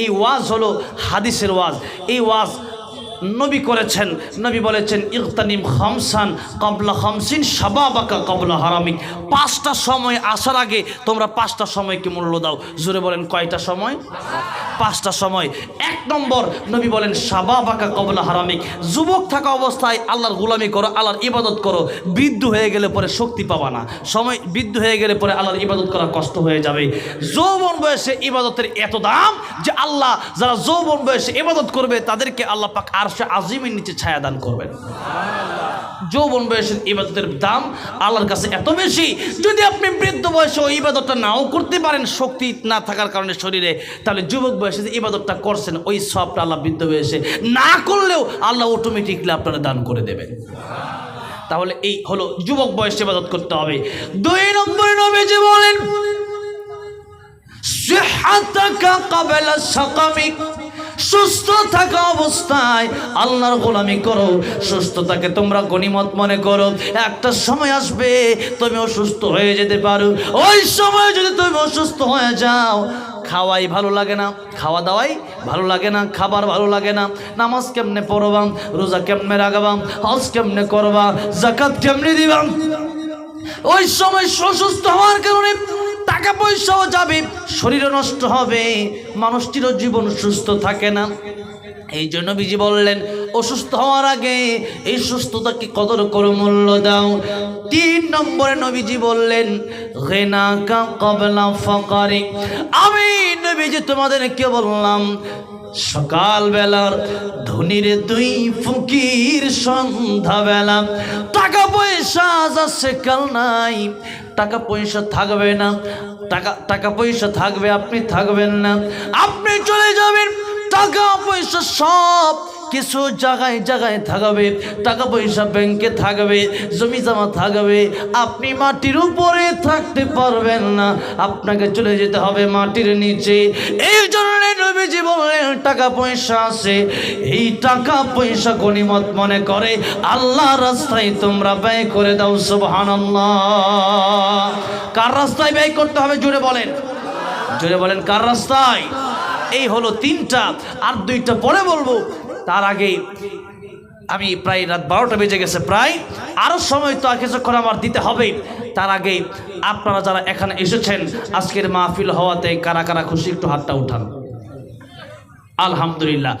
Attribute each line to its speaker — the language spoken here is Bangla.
Speaker 1: এই ওয়াজ হলো হাদিসের ওয়াজ। এই ওয়াজ নবী করেছেন। নবী বলেছেন ইকতানিম খামসান কবলা খামসিন সাবাবাকা কবলা হারামিক। পাঁচটা সময় আসার আগে তোমরা পাঁচটা সময়কে মূল্য দাও। জোরে বলেন, কয়টা সময়? পাঁচটা সময়। এক নম্বর, নবী বলেন সাবাবাকা কবলা হারামিক। যুবক থাকা অবস্থায় আল্লাহর গুলামি করো, আল্লাহর ইবাদত করো, বৃদ্ধ হয়ে গেলে পরে শক্তি পাবা না। সময় বৃদ্ধ হয়ে গেলে পরে আল্লাহর ইবাদত করা কষ্ট হয়ে যাবে। যৌবন বয়সে ইবাদতের এত দাম যে আল্লাহ, যারা যৌবন বয়সে ইবাদত করবে, তাদেরকে আল্লাহ পাক আর সে আজিমের নিচে ছায়া দান করবেন। যৌবন বয়সের ইবাদতের দাম আল্লাহর কাছে এত বেশি। যদি আপনি বৃদ্ধ বয়সে ওই ইবাদতটা নাও করতে পারেন, শক্তি না থাকার কারণে শরীরে, তাহলে যুবক বয়সে যে ইবাদতটা করছেন, ওই সবটা আল্লাহ বৃদ্ধ বয়সে না করলেও আল্লাহ অটোমেটিকলি আপনারা দান করে দেবেন। তাহলে এই হলো যুবক বয়সে ইবাদত করতে হবে। দুই নম্বরে নবীজি বলেন, সিহাতাকা কাবেলা সাকামিক। সুস্থ থাকা অবস্থায় আল্লাহর গোলামি করো। সুস্থতাকে তোমরা গণিমত মনে করো। একটা সময় আসবে তুমি অসুস্থ হয়ে যেতে পারো। ওই সময় যদি তুমি অসুস্থ হয়ে যাও, খাওয়াই ভালো লাগে না, খাওয়া দাওয়াই ভালো লাগে না, খাবার ভালো লাগে না, নামাজ কেমনে পড়বাম রোজা কেমনে রাগাবাম হজ কেমনে করবা জাকাত কেমনে দিবাম ওই সময় অসুস্থ হওয়ার কারণে টাকা পয়সাও যাবে, শরীরও নষ্ট হবে মানুষটিরও জীবন সুস্থ থাকে না। এই জন্য বিজি বললেন, অসুস্থ হওয়ার আগে এই সুস্থতাকে কদর করো, মূল্য দাও। তিন নম্বরে নবীজি বললেন ঘেনাকা কবলা ফকারি। আমি নবীজি তোমাদেরকে বললাম, সকালবেলার ধনির দুই ফকির সন্ধ্যাবেলা। টাকা পয়সা আজ আছে, কাল নাই। টাকা পয়সা থাকবে না। টাকা টাকা পয়সা থাকবে, আপনি থাকবেন না। আপনি চলে যাবেন, টাকা পয়সা সব কিছু জায়গায় জায়গায় থাকবে, টাকা পয়সা ব্যাংকে থাকবে, জমি জমা থাকবে, আপনি মাটির উপরে থাকতে পারবেন না। আপনাকে চলে যেতে হবে মাটির নিচে। এই জন্য নবীজি বললেন, টাকা পয়সা আছে। এই টাকা পয়সা গণিমত মনে করে আল্লাহ রাস্তায় তোমরা ব্যয় করে দাও, সুবহানাল্লাহ। কার রাস্তায় ব্যয় করতে হবে জুড়ে বলেন। জুড়ে বলেন, কার রাস্তায়? এই হলো তিনটা, আর দুইটা পরে বলব। তার আগে আমি প্রায় রাত বারোটা বেজে গেছে প্রায়। আরও সময় তো কিছুক্ষণ আমার দিতে হবে। তার আগে আপনারা যারা এখানে এসেছেন, আজকের মাহফিল হওয়াতে কারা কারা খুশি একটু হাতটা উঠান। আলহামদুলিল্লাহ।